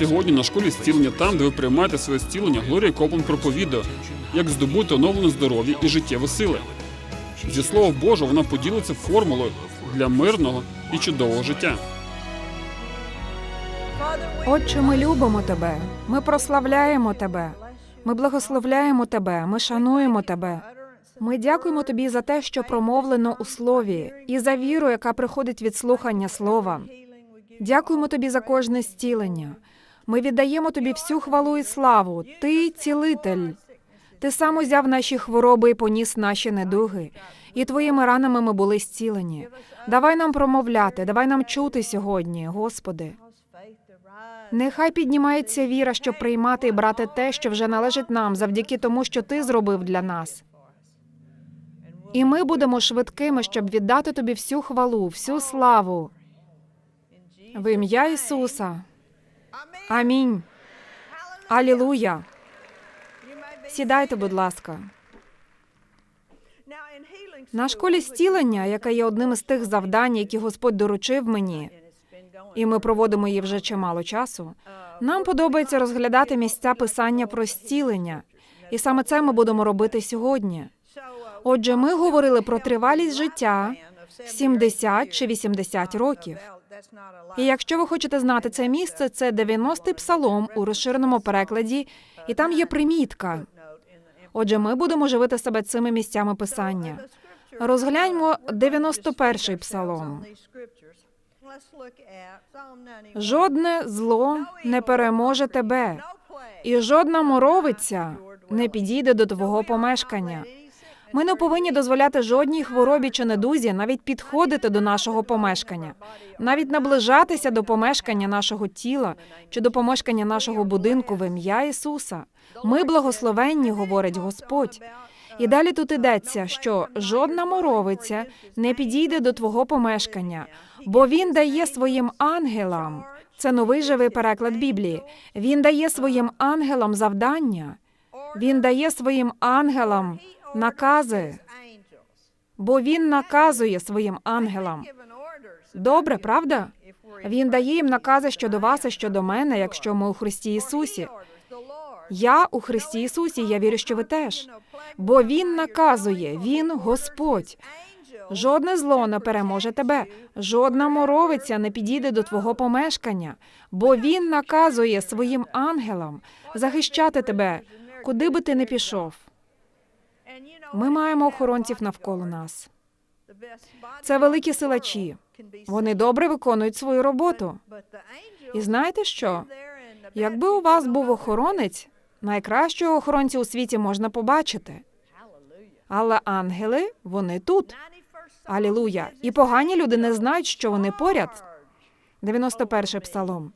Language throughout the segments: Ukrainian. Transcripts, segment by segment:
Сьогодні на школі зцілення там, де ви приймаєте своє зцілення, Глорія Коплан проповідує, як здобути оновлене здоров'я і життєві сили. Зі слова Божого вона поділиться формулою для мирного і чудового життя. Отче, ми любимо тебе, ми прославляємо тебе, ми благословляємо тебе, ми шануємо тебе. Ми дякуємо тобі за те, що промовлено у слові, і за віру, яка приходить від слухання слова. Дякуємо тобі за кожне зцілення. Ми віддаємо тобі всю хвалу і славу. Ти цілитель. Ти сам узяв наші хвороби і поніс наші недуги. І твоїми ранами ми були зцілені. Давай нам промовляти, давай нам чути сьогодні, Господи. Нехай піднімається віра, щоб приймати і брати те, що вже належить нам, завдяки тому, що ти зробив для нас. І ми будемо швидкими, щоб віддати тобі всю хвалу, всю славу. В ім'я Ісуса. Амінь. Алілуя. Сідайте, будь ласка. На школі зцілення, яка є одним із тих завдань, які Господь доручив мені, і ми проводимо її вже чимало часу. Нам подобається розглядати місця писання про зцілення, і саме це ми будемо робити сьогодні. Отже, ми говорили про тривалість життя 70 чи 80 років. І якщо ви хочете знати це місце, це 90-й псалом у розширеному перекладі, і там є примітка. Отже, ми будемо живити себе цими місцями писання. Розгляньмо 91-й псалом. Жодне зло не переможе тебе, і жодна моровиця не підійде до твого помешкання. Ми не повинні дозволяти жодній хворобі чи недузі навіть підходити до нашого помешкання, навіть наближатися до помешкання нашого тіла чи до помешкання нашого будинку в ім'я Ісуса. Ми благословенні, говорить Господь. І далі тут йдеться, що жодна моровиця не підійде до твого помешкання, бо він дає своїм ангелам. Це новий живий переклад Біблії. Він дає своїм ангелам завдання. Він дає своїм ангелам накази, бо він наказує своїм ангелам. Добре, правда? Він дає їм накази щодо вас і щодо мене, якщо ми у Христі Ісусі. Я у Христі Ісусі, я вірю, що ви теж. Бо Він наказує, Він Господь. Жодне зло не переможе тебе, жодна моровиця не підійде до твого помешкання, бо він наказує своїм ангелам захищати тебе, куди би ти не пішов. Ми маємо охоронців навколо нас. Це великі силачі. Вони добре виконують свою роботу. І знаєте що? Якби у вас був охоронець, найкращого охоронця у світі можна побачити. Але ангели вони тут. Алілуя. І погані люди не знають, що вони поряд. 91 псалом.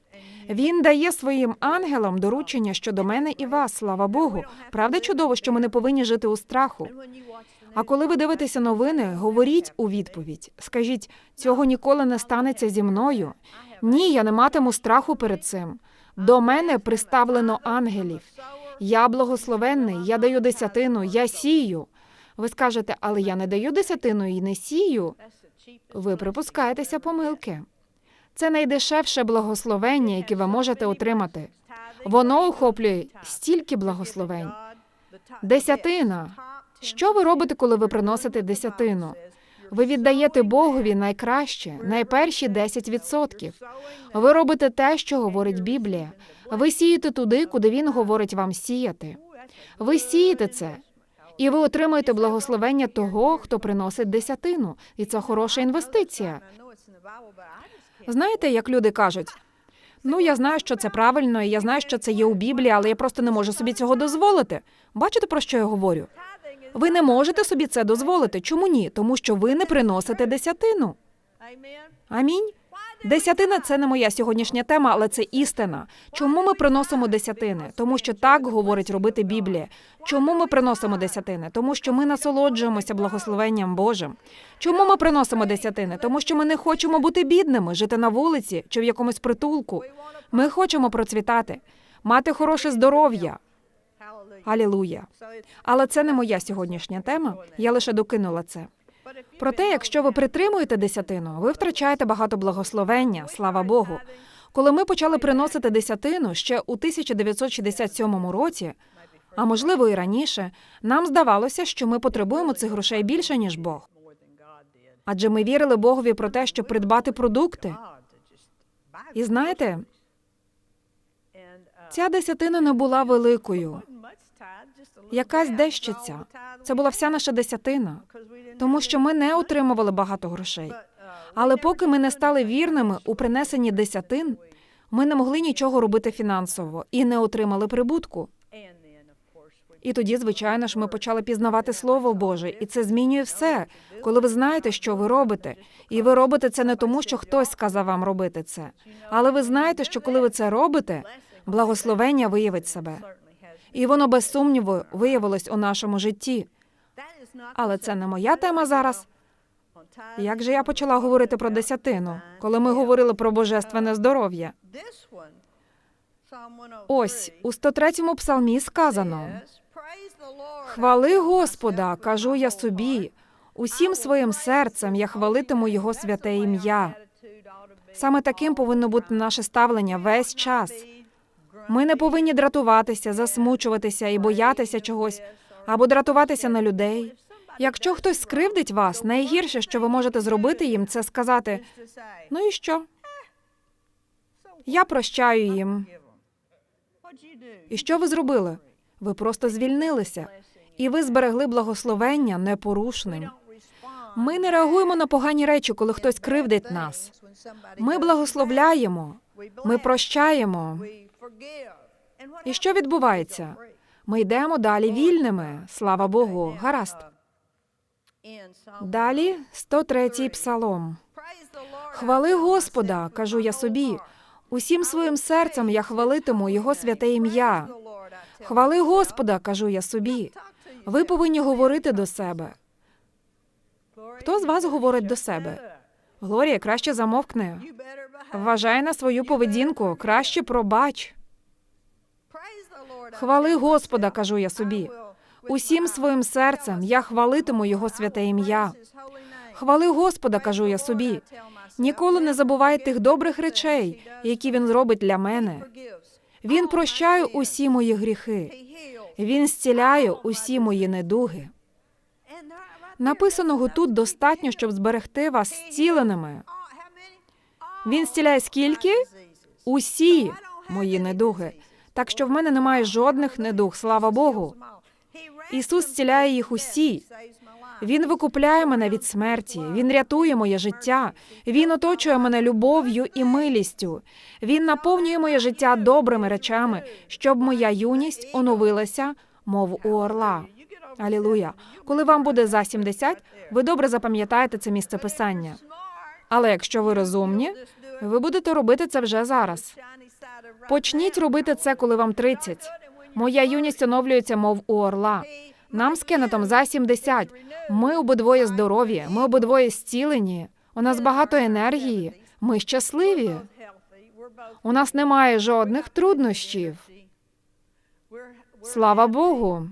Він дає своїм ангелам доручення щодо мене і вас, слава Богу. Правда, чудово, що ми не повинні жити у страху. А коли ви дивитеся новини, говоріть у відповідь. Скажіть, цього ніколи не станеться зі мною. Ні, я не матиму страху перед цим. До мене приставлено ангелів. Я благословенний, я даю десятину, я сію. Ви скажете, але я не даю десятину і не сію. Ви припускаєтеся помилки. Це найдешевше благословення, яке ви можете отримати. Воно охоплює стільки благословень. Десятина. Що ви робите, коли ви приносите десятину? Ви віддаєте Богові найкраще, найперші 10%. Ви робите те, що говорить Біблія. Ви сієте туди, куди він говорить вам сіяти. Ви сієте це, і ви отримуєте благословення того, хто приносить десятину, і це хороша інвестиція. Знаєте, як люди кажуть? Ну, я знаю, що це правильно, і я знаю, що це є у Біблії, але я просто не можу собі цього дозволити. Бачите, про що я говорю? Ви не можете собі це дозволити. Чому ні? Тому що ви не приносите десятину. Амінь. Десятина це не моя сьогоднішня тема, але це істина. Чому ми приносимо десятини? Тому що так говорить робити Біблія. Чому ми приносимо десятини? Тому що ми насолоджуємося благословенням Божим. Чому ми приносимо десятини? Тому що ми не хочемо бути бідними, жити на вулиці чи в якомусь притулку. Ми хочемо процвітати, мати хороше здоров'я. Алілуя. Але це не моя сьогоднішня тема. Я лише докинула це. Проте, якщо ви притримуєте десятину, ви втрачаєте багато благословення, слава Богу. Коли ми почали приносити десятину ще у 1967 році, а можливо і раніше, нам здавалося, що ми потребуємо цих грошей більше, ніж Бог. Адже ми вірили Богові про те, щоб придбати продукти. І знаєте, ця десятина не була великою. Якась дещиця. Це була вся наша десятина, тому що ми не отримували багато грошей. Але поки ми не стали вірними у принесенні десятин, ми не могли нічого робити фінансово і не отримали прибутку. І тоді, звичайно ж, ми почали пізнавати Слово Боже, і це змінює все. Коли ви знаєте, що ви робите, і ви робите це не тому, що хтось сказав вам робити це, але ви знаєте, що коли ви це робите, благословення виявить себе. І воно без сумніву виявилось у нашому житті. Але це не моя тема зараз. Як же я почала говорити про десятину, коли ми говорили про божественне здоров'я? Ось у 103-му псалмі сказано: Хвали Господа, кажу я собі, усім своїм серцем я хвалитиму Його святе ім'я. Саме таким повинно бути наше ставлення весь час. Ми не повинні дратуватися, засмучуватися і боятися чогось або дратуватися на людей. Якщо хтось скривдить вас, найгірше, що ви можете зробити їм, це сказати: ну і що? Я прощаю їм. І що ви зробили? Ви просто звільнилися, і ви зберегли благословення непорушним. Ми не реагуємо на погані речі, коли хтось кривдить нас. Ми благословляємо, ми прощаємо. І що відбувається? Ми йдемо далі вільними. Слава Богу, гаразд. Далі 103-й псалом. Хвали Господа, кажу я собі. Усім своїм серцем я хвалитиму Його святе ім'я. Хвали Господа, кажу я собі. Ви повинні говорити до себе. Хто з вас говорить до себе? Глорія, краще замовкни. Вважай на свою поведінку, краще пробач. Хвали Господа, кажу я собі. Усім своїм серцем я хвалитиму Його святе ім'я. Хвали Господа, кажу я собі. Ніколи не забувай тих добрих речей, які він зробить для мене. Він прощає усі мої гріхи. Він зціляє усі мої недуги. Написаного тут достатньо, щоб зберегти вас зціленими. Він зціляє скільки? Усі мої недуги. Так що в мене немає жодних недуг, слава Богу. Ісус зціляє їх усі. Він викупляє мене від смерті, Він рятує моє життя, Він оточує мене любов'ю і милістю. Він наповнює моє життя добрими речами, щоб моя юність оновилася, мов у орла. Алілуя. Коли вам буде за 70, ви добре запам'ятаєте це місце писання. Але якщо ви розумні, ви будете робити це вже зараз. Почніть робити це, коли вам 30. Моя юність оновлюється, мов у орла. Нам з Кеннетом за 70. Ми обидвоє здорові, ми обидвоє зцілені. У нас багато енергії. Ми щасливі. У нас немає жодних труднощів. Слава Богу.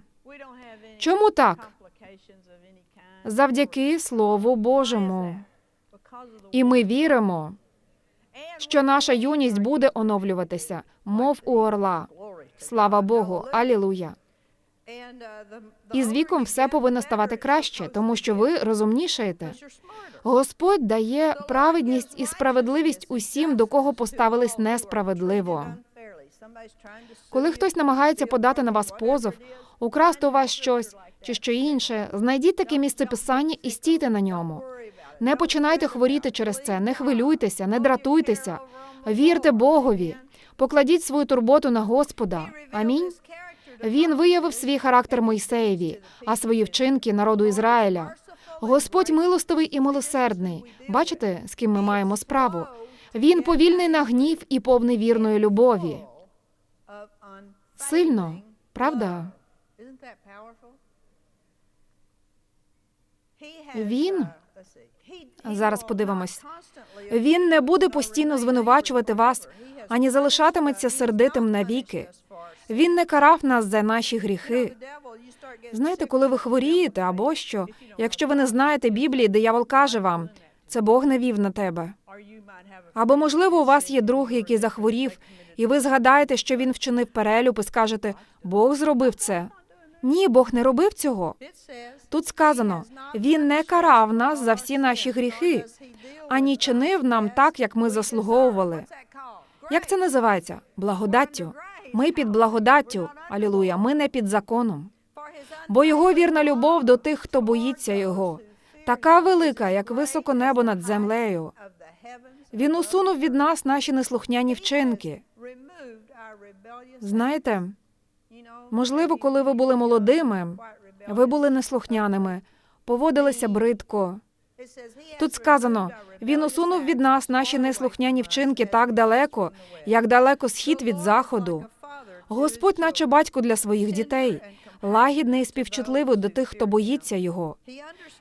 Чому так? Завдяки Слову Божому. І ми віримо, що наша юність буде оновлюватися, мов у орла. Слава Богу, алілуя. І з віком все повинно ставати краще, тому що ви розумнішаєте. Господь дає праведність і справедливість усім, до кого поставились несправедливо. Коли хтось намагається подати на вас позов, украсти у вас щось чи що інше, знайдіть таке місце писання і стійте на ньому. Не починайте хворіти через це, не хвилюйтеся, не дратуйтеся. Вірте Богові, покладіть свою турботу на Господа. Амінь. Він виявив свій характер Мойсеєві, а свої вчинки народу Ізраїля. Господь милостивий і милосердний. Бачите, з ким ми маємо справу? Він повільний на гнів і повний вірної любові. Сильно, правда? Він зараз подивимось. Він не буде постійно звинувачувати вас, ані залишатиметься сердитим навіки. Він не карав нас за наші гріхи. Знаєте, коли ви хворієте або що, якщо ви не знаєте Біблії, диявол каже вам, це Бог не вів на тебе. Або, можливо, у вас є друг, який захворів, і ви згадаєте, що він вчинив перелюб, і скажете, Бог зробив це. Ні, Бог не робив цього. Тут сказано, він не карав нас за всі наші гріхи, ані чинив нам так, як ми заслуговували. Як це називається? Благодаттю. Ми під благодаттю. Алілуя. Ми не під законом. Бо його вірна любов до тих, хто боїться його, така велика, як високо небо над землею. Він усунув від нас наші неслухняні вчинки. Знаєте, можливо, коли ви були молодими, ви були неслухняними, поводилися бридко. Тут сказано, він усунув від нас наші неслухняні вчинки так далеко, як далеко схід від заходу. Господь, наче батько для своїх дітей, лагідний і співчутливий до тих, хто боїться його.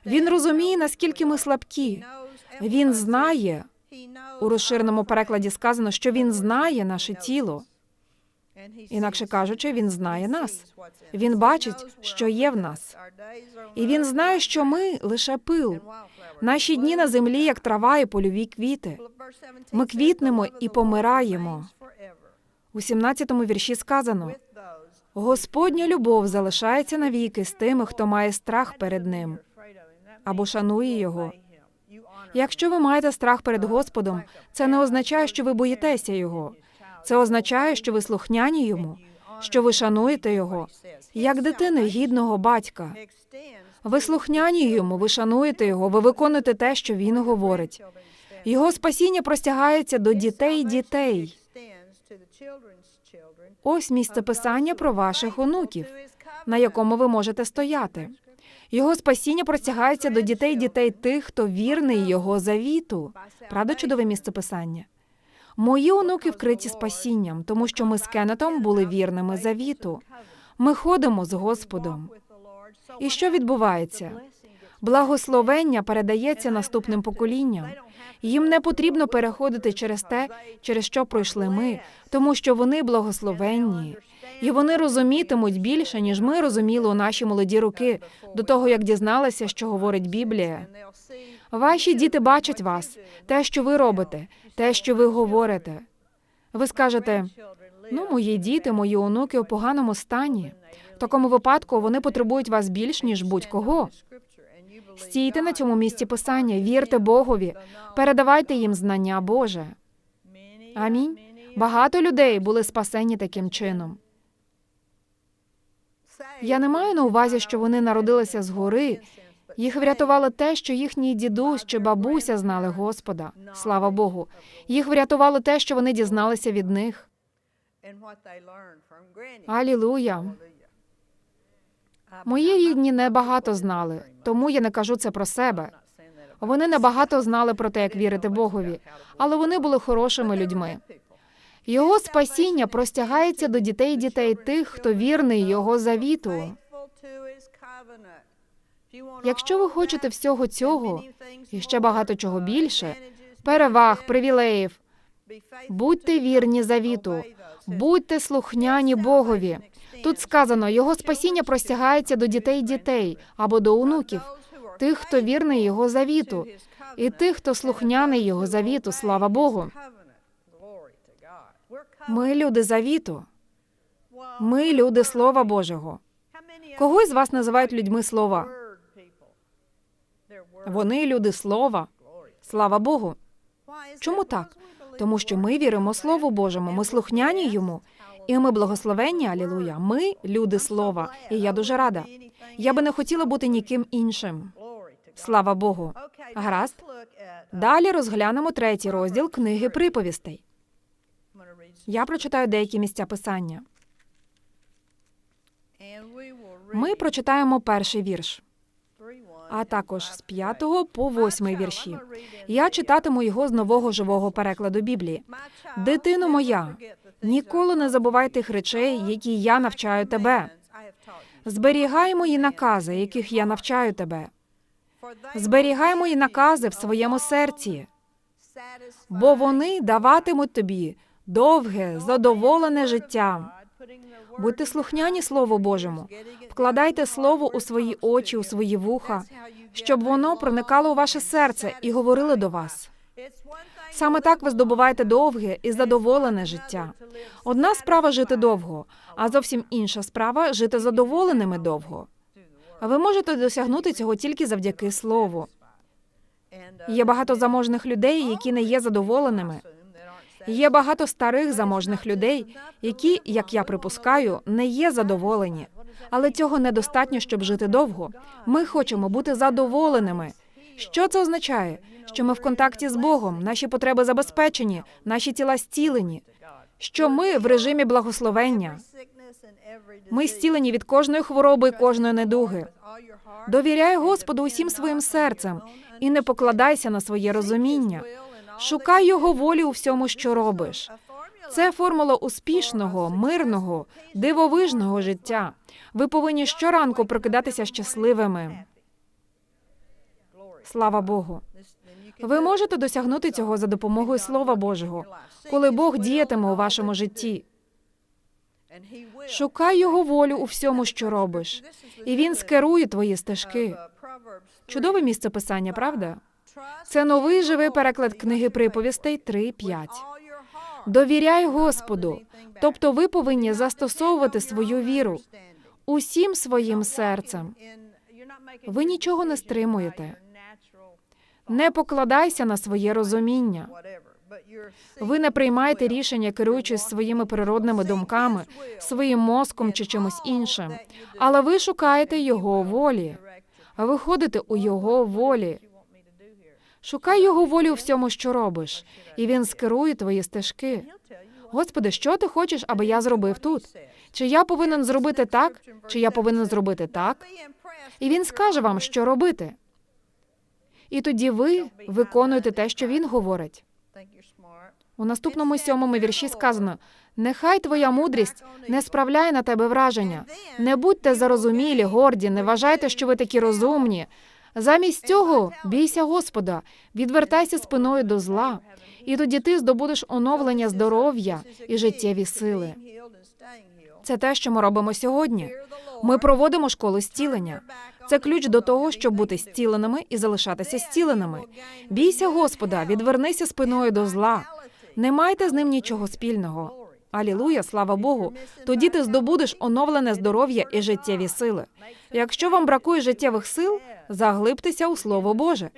Він розуміє, наскільки ми слабкі. Він знає. У розширеному перекладі сказано, що він знає наше тіло. Інакше кажучи, він знає нас. Він бачить, що є в нас. І він знає, що ми лише пил. Наші дні на землі, як трава і польові квіти. Ми квітнемо і помираємо. У 17-му вірші сказано: Господня любов залишається навіки з тими, хто має страх перед ним або шанує його. Якщо ви маєте страх перед Господом, це не означає, що ви боїтеся його. Це означає, що ви слухняні йому, що ви шануєте його, як дитини гідного батька. Ви слухняні йому, ви шануєте його, ви виконуєте те, що він говорить. Його спасіння простягається до дітей дітей. Ось місце писання про ваших онуків, на якому ви можете стояти. Його спасіння простягається до дітей дітей тих, хто вірний його завіту. Правда, чудове місце писання. Мої онуки вкриті спасінням, тому що ми з Кеннетом були вірними завіту. Ми ходимо з Господом. І що відбувається? Благословення передається наступним поколінням. Їм не потрібно переходити через те, через що пройшли ми, тому що вони благословенні. І вони розумітимуть більше, ніж ми розуміли у наші молоді роки, до того як дізналися, що говорить Біблія. Ваші діти бачать вас, те, що ви робите, те, що ви говорите. Ви скажете: ну, мої діти, мої онуки у поганому стані. В такому випадку вони потребують вас більш ніж будь-кого. Стійте на цьому місці писання, вірте Богові, передавайте їм знання Боже. Амінь. Багато людей були спасені таким чином. Я не маю на увазі, що вони народилися згори. Їх врятувало те, що їхній дідусь чи бабуся знали Господа. Слава Богу. Їх врятувало те, що вони дізналися від них. Алілуя. Мої рідні небагато знали, тому я не кажу це про себе. Вони небагато знали про те, як вірити Богові, але вони були хорошими людьми. Його спасіння простягається до дітей дітей тих, хто вірний його завіту. Якщо ви хочете всього цього і ще багато чого більше, переваг, привілеїв, будьте вірні завіту, будьте слухняні Богові. Тут сказано, його спасіння простягається до дітей дітей або до онуків, тих, хто вірний його завіту, і тих, хто слухняний його завіту, слава Богу. Ми люди завіту. Ми люди Слова Божого. Кого із вас називають людьми слова? Вони люди слова. Слава Богу. Чому так? Тому що ми віримо Слову Божому, ми слухняні йому, і ми благословенні, алілуя. Ми люди слова, і я дуже рада. Я би не хотіла бути ніким іншим. Слава Богу. Гаразд. Далі розглянемо третій розділ книги приповістей. Я прочитаю деякі місця писання. Ми прочитаємо перший вірш, а також з 5 по 8 вірші. Я читатиму його з нового живого перекладу Біблії. Дитино моя, ніколи не забувай тих речей, які я навчаю тебе. Зберігай мої накази, яких я навчаю тебе. Зберігай мої накази в своєму серці, бо вони даватимуть тобі довге, задоволене життя. Будьте слухняні Слову Божому, вкладайте слово у свої очі, у свої вуха, щоб воно проникало у ваше серце і говорило до вас. Саме так ви здобуваєте довге і задоволене життя. Одна справа жити довго, а зовсім інша справа жити задоволеними довго. Ви можете досягнути цього тільки завдяки слову. Є багато заможних людей, які не є задоволеними. Є багато старих заможних людей, які, як я припускаю, не є задоволені. Але цього недостатньо, щоб жити довго. Ми хочемо бути задоволеними. Що це означає? Що ми в контакті з Богом, наші потреби забезпечені, наші тіла зцілені. Що ми в режимі благословення. Ми зцілені від кожної хвороби і кожної недуги. Довіряй Господу усім своїм серцем і не покладайся на своє розуміння. Шукай його волі у всьому, що робиш. Це формула успішного, мирного, дивовижного життя. Ви повинні щоранку прокидатися щасливими. Слава Богу. Ви можете досягнути цього за допомогою Слова Божого, коли Бог діятиме у вашому житті. Шукай його волю у всьому, що робиш, і він скерує твої стежки. Чудове місце писання, правда? Це новий живий переклад книги приповістей 3.5. Довіряй Господу, тобто ви повинні застосовувати свою віру усім своїм серцем. Ви нічого не стримуєте. Не покладайся на своє розуміння. Ви не приймаєте рішення, керуючись своїми природними думками, своїм мозком чи чимось іншим, але ви шукаєте його волі. Ви ходите у його волі. Шукай його волі у всьому, що робиш, і він скерує твої стежки. Господи, що ти хочеш, аби я зробив тут? Чи я повинен зробити так, чи я повинен зробити так? І він скаже вам, що робити. І тоді ви виконуєте те, що він говорить. У наступному сьомому вірші сказано: нехай твоя мудрість не справляє на тебе враження. Не будьте зарозумілі, горді, не вважайте, що ви такі розумні. Замість цього бійся Господа, відвертайся спиною до зла, і тоді ти здобудеш оновлення здоров'я і життєві сили. Це те, що ми робимо сьогодні. Ми проводимо школу зцілення. Це ключ до того, щоб бути зціленими і залишатися зціленими. Бійся Господа, відвернися спиною до зла. Не майте з ним нічого спільного. Алілуя, слава Богу. Тоді ти здобудеш оновлене здоров'я і життєві сили. Якщо вам бракує життєвих сил, заглибтеся у Слово Боже,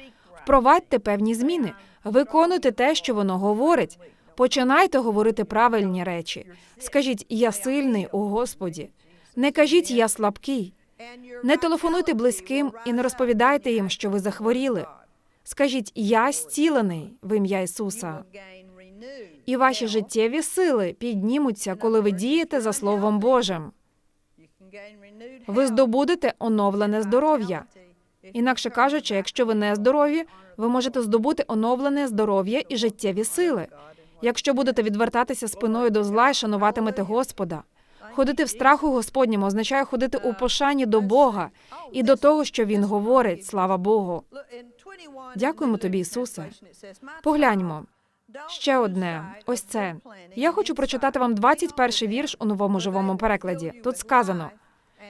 впровадьте певні зміни, виконуйте те, що воно говорить. Починайте говорити правильні речі. Скажіть, я сильний у Господі. Не кажіть я слабкий. Не телефонуйте близьким і не розповідайте їм, що ви захворіли. Скажіть, я зцілений в ім'я Ісуса. І ваші життєві сили піднімуться, коли ви дієте за Словом Божим. Ви здобудете оновлене здоров'я. Інакше кажучи, якщо ви не здорові, ви можете здобути оновлене здоров'я і життєві сили. Якщо будете відвертатися спиною до зла і шануватимете Господа. Ходити в страху Господньому означає ходити у пошані до Бога і до того, що Він говорить. Слава Богу. Дякуємо тобі, Ісусе. Погляньмо. Ще одне. Ось це. Я хочу прочитати вам 21 вірш у новому живому перекладі. Тут сказано: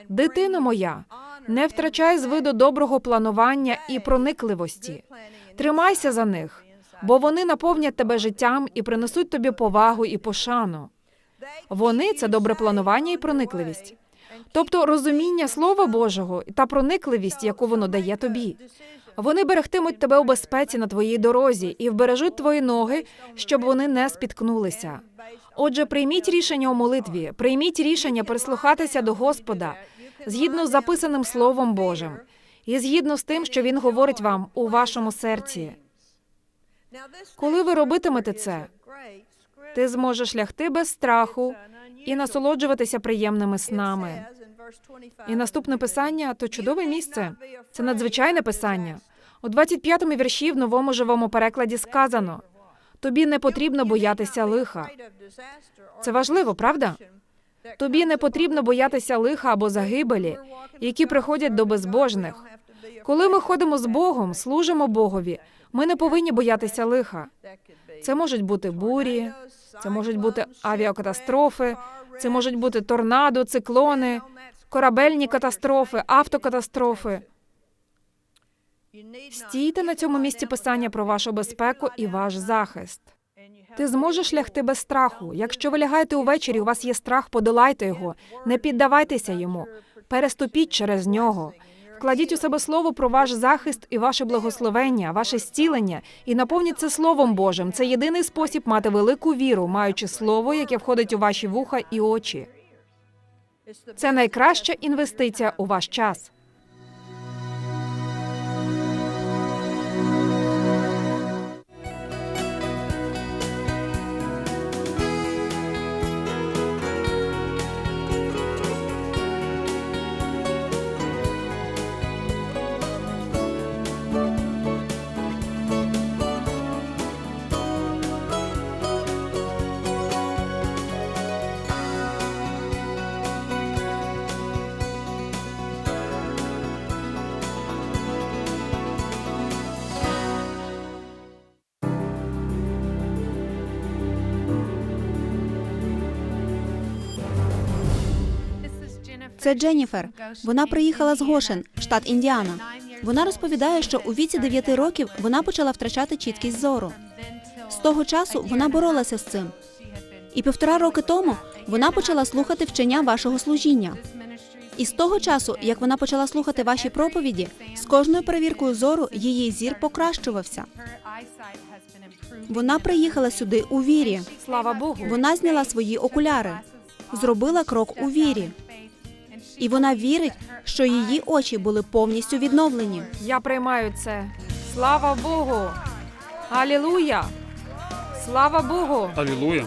Дитино моя, не втрачай з виду доброго планування і проникливості. Тримайся за них, бо вони наповнять тебе життям і принесуть тобі повагу і пошану. Вони це добре планування і проникливість. Тобто розуміння Слова Божого та проникливість, яку воно дає тобі. Вони берегтимуть тебе у безпеці на твоїй дорозі і вбережуть твої ноги, щоб вони не спіткнулися. Отже, прийміть рішення у молитві, прийміть рішення прислухатися до Господа згідно з записаним Словом Божим і згідно з тим, що Він говорить вам у вашому серці. Коли ви робитимете це, Ти зможеш лягти без страху і насолоджуватися приємними снами. І наступне писання то чудове місце. Це надзвичайне писання. У 25-му вірші в новому живому перекладі сказано: тобі не потрібно боятися лиха. Це важливо, правда? Тобі не потрібно боятися лиха або загибелі, які приходять до безбожних. Коли ми ходимо з Богом, служимо Богові, ми не повинні боятися лиха. Це можуть бути бурі, це можуть бути авіакатастрофи, це можуть бути торнадо, циклони, корабельні катастрофи, автокатастрофи. Стійте на цьому місці писання про вашу безпеку і ваш захист. Ти зможеш лягти без страху. Якщо ви лягаєте увечері, у вас є страх, подолайте його. Не піддавайтеся йому. Переступіть через нього. Вкладіть у себе слово про ваш захист і ваше благословення, ваше зцілення, і наповніть це Словом Божим. Це єдиний спосіб мати велику віру, маючи слово, яке входить у ваші вуха і очі. Це найкраща інвестиція у ваш час. Це Дженніфер. Вона приїхала з Гошен, штат Індіана. Вона розповідає, що у віці 9 років вона почала втрачати чіткість зору. З того часу вона боролася з цим. І півтора роки тому вона почала слухати вчення вашого служіння. І з того часу, як вона почала слухати ваші проповіді, з кожною перевіркою зору її зір покращувався. Вона приїхала сюди у вірі. Слава Богу. Вона зняла свої окуляри, зробила крок у вірі. І вона вірить, що її очі були повністю відновлені. Я приймаю це. Слава Богу! Алілуя! Слава Богу! Алілуя.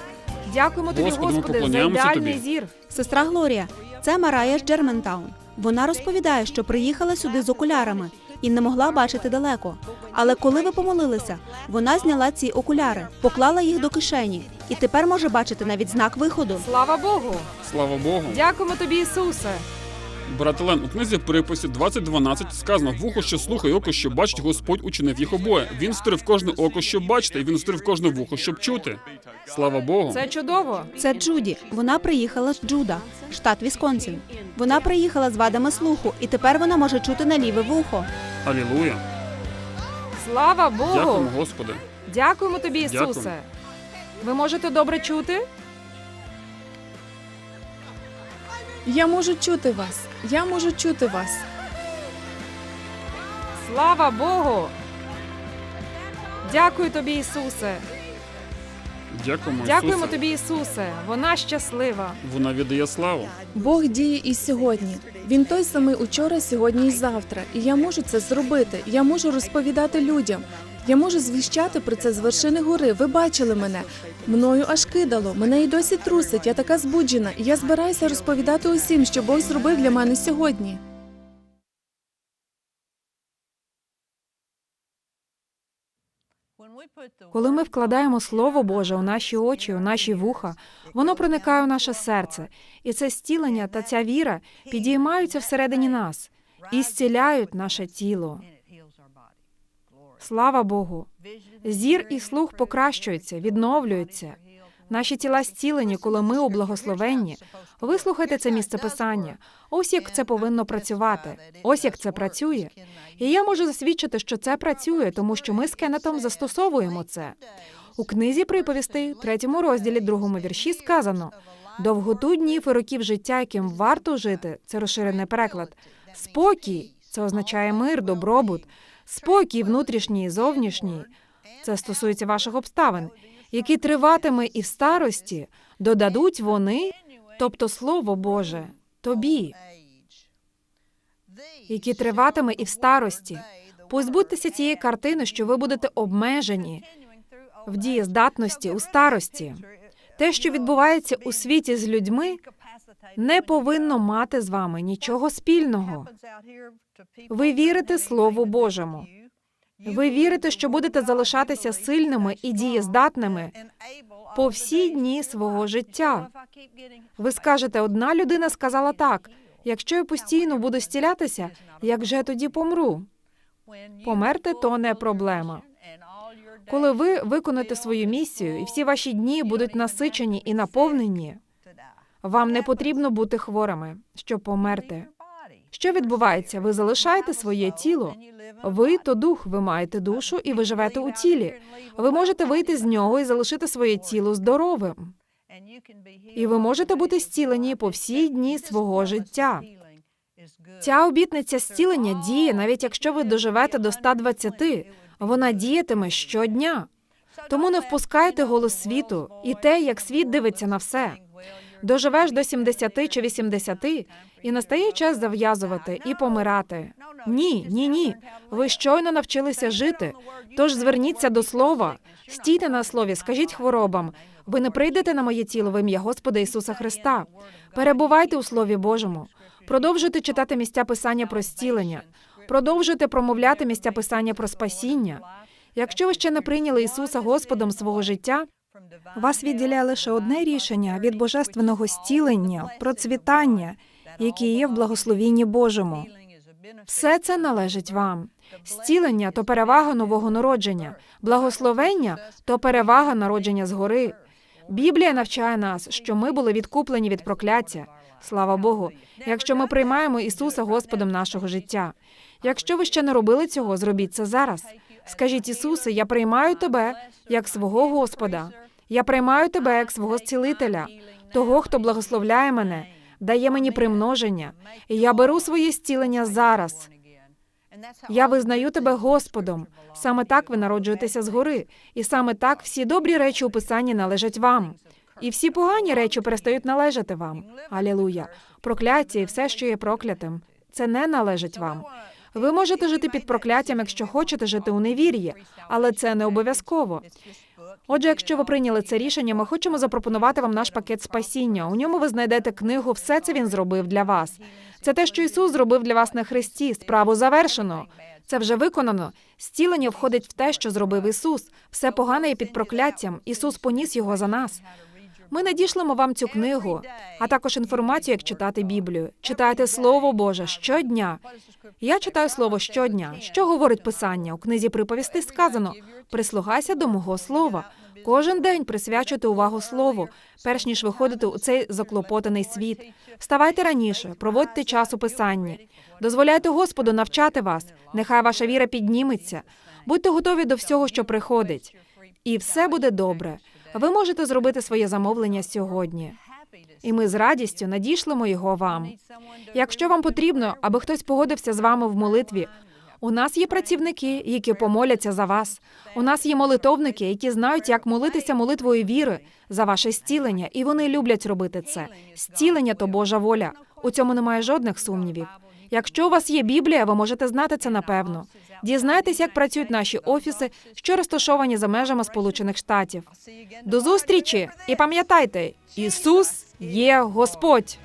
Дякуємо тобі, Господи, Господи, за ідеальний тобі. зір. Сестра Глорія, це Марая з Джерментаун. Вона розповідає, що приїхала сюди з окулярами і не могла бачити далеко. Але коли ви помолилися, вона зняла ці окуляри, поклала їх до кишені і тепер може бачити навіть знак виходу. Слава Богу! Слава Богу. Дякуємо тобі, Ісусе. Брат Лен, у книзі приписів 20.12 сказано вухо, що слухає, око, що бачить, Господь учинив їх обоє. Він створив кожне око, щоб бачити, і він створив кожне вухо, щоб чути. Слава Богу. Це чудово. Це Джуді. Вона приїхала з Джуда, штат Вісконсін. Вона приїхала з вадами слуху, і тепер вона може чути на ліве вухо. Алілуя. Слава Богу! Дякуємо, Господи. Дякуємо тобі, Ісусе. Дякую. Ви можете добре чути? Я можу чути вас. Я можу чути вас. Слава Богу! Дякую тобі, Ісусе. Дякуємо, Дякуємо Ісусе. тобі, Ісусе. Вона щаслива. Вона віддає славу. Бог діє і сьогодні. Він той самий учора, сьогодні і завтра. І я можу це зробити. Я можу розповідати людям. Я можу звіщати про це з вершини гори. Ви бачили мене. Мною аж кидало. Мене і досі трусить. Я така збуджена. І я збираюся розповідати усім, що Бог зробив для мене сьогодні. Коли ми вкладаємо Слово Боже у наші очі, у наші вуха, воно проникає у наше серце, і це зцілення та ця віра підіймаються всередині нас і зціляють наше тіло. Слава Богу! Зір і слух покращуються, відновлюються. Наші тіла зцілені, коли ми у благословенні. Вислухайте це місце писання. Ось як це повинно працювати. Ось як це працює. І я можу засвідчити, що це працює, тому що ми з Кеннетом застосовуємо це. У книзі приповістей, третьому розділі, другому вірші сказано: довготу днів і років життя, яким варто жити, це розширений переклад. Спокій це означає мир, добробут, спокій внутрішній і зовнішній. Це стосується ваших обставин, які триватиме і в старості, додадуть вони, тобто Слово Боже, тобі, які триватиме і в старості. Позбудьтеся цієї картини, що ви будете обмежені в дієздатності у старості. Те, що відбувається у світі з людьми, не повинно мати з вами нічого спільного. Ви вірите Слову Божому. Ви вірите, що будете залишатися сильними і дієздатними по всі дні свого життя. Ви скажете, одна людина сказала так: якщо я постійно буду стілятися, як же я тоді помру? Померти то не проблема. Коли ви виконаєте свою місію, і всі ваші дні будуть насичені і наповнені, вам не потрібно бути хворими, щоб померти. Що відбувається? Ви залишаєте своє тіло. Ви то дух, ви маєте душу і ви живете у тілі. Ви можете вийти з нього і залишити своє тіло здоровим. І ви можете бути зцілені по всі дні свого життя. Ця обітниця зцілення діє, навіть якщо ви доживете до 120, вона діятиме щодня. Тому не впускайте голос світу і те, як світ дивиться на все. Доживеш до 70 чи 80, і настає час зав'язувати і помирати. Ні, ні, ні. Ви щойно навчилися жити. Тож зверніться до слова, стійте на слові, скажіть хворобам. Ви не прийдете на моє тіло в ім'я Господа Ісуса Христа. Перебувайте у Слові Божому. Продовжуйте читати місця писання про зцілення. Продовжуйте промовляти місця писання про спасіння. Якщо ви ще не прийняли Ісуса Господом свого життя, вас відділяє лише одне рішення від божественного зцілення, процвітання, яке є в благословінні Божому. Все це належить вам. Зцілення то перевага нового народження, благословення то перевага народження згори. Біблія навчає нас, що ми були відкуплені від прокляття. Слава Богу, якщо ми приймаємо Ісуса Господом нашого життя. Якщо ви ще не робили цього, зробіть це зараз. Скажіть Ісусе, я приймаю тебе як свого Господа. Я приймаю тебе як свого зцілителя, того, хто благословляє мене, дає мені примноження. І я беру своє зцілення зараз. Я визнаю тебе Господом. Саме так ви народжуєтеся згори, і саме так всі добрі речі у писанні належать вам. І всі погані речі перестають належати вам. Алілуя. Прокляття і все, що є проклятим, це не належить вам. Ви можете жити під прокляттям, якщо хочете жити у невір'ї, але це не обов'язково. Отже, якщо ви прийняли це рішення, ми хочемо запропонувати вам наш пакет спасіння. У ньому ви знайдете книгу Все це він зробив для вас. Це те, що Ісус зробив для вас на Христі. Справу завершено. Це вже виконано. Зцілення входить в те, що зробив Ісус. Все погане є під прокляттям. Ісус поніс його за нас. Ми надішлемо вам цю книгу, а також інформацію, як читати Біблію. Читайте Слово Боже щодня. Я читаю слово щодня. Що говорить Писання? У книзі приповісти сказано: прислухайся до мого слова. Кожен день присвячуйте увагу слову, перш ніж виходити у цей заклопотаний світ. Вставайте раніше, проводьте час у писанні. Дозволяйте Господу навчати вас. Нехай ваша віра підніметься. Будьте готові до всього, що приходить. І все буде добре. Ви можете зробити своє замовлення сьогодні. І ми з радістю надішлемо його вам. Якщо вам потрібно, аби хтось погодився з вами в молитві, у нас є працівники, які помоляться за вас. У нас є молитовники, які знають, як молитися молитвою віри за ваше зцілення, і вони люблять робити це. Зцілення то Божа воля. У цьому немає жодних сумнівів. Якщо у вас є Біблія, ви можете знати це напевно. Дізнайтесь, як працюють наші офіси, що розташовані за межами Сполучених Штатів. До зустрічі і пам'ятайте, Ісус є Господь.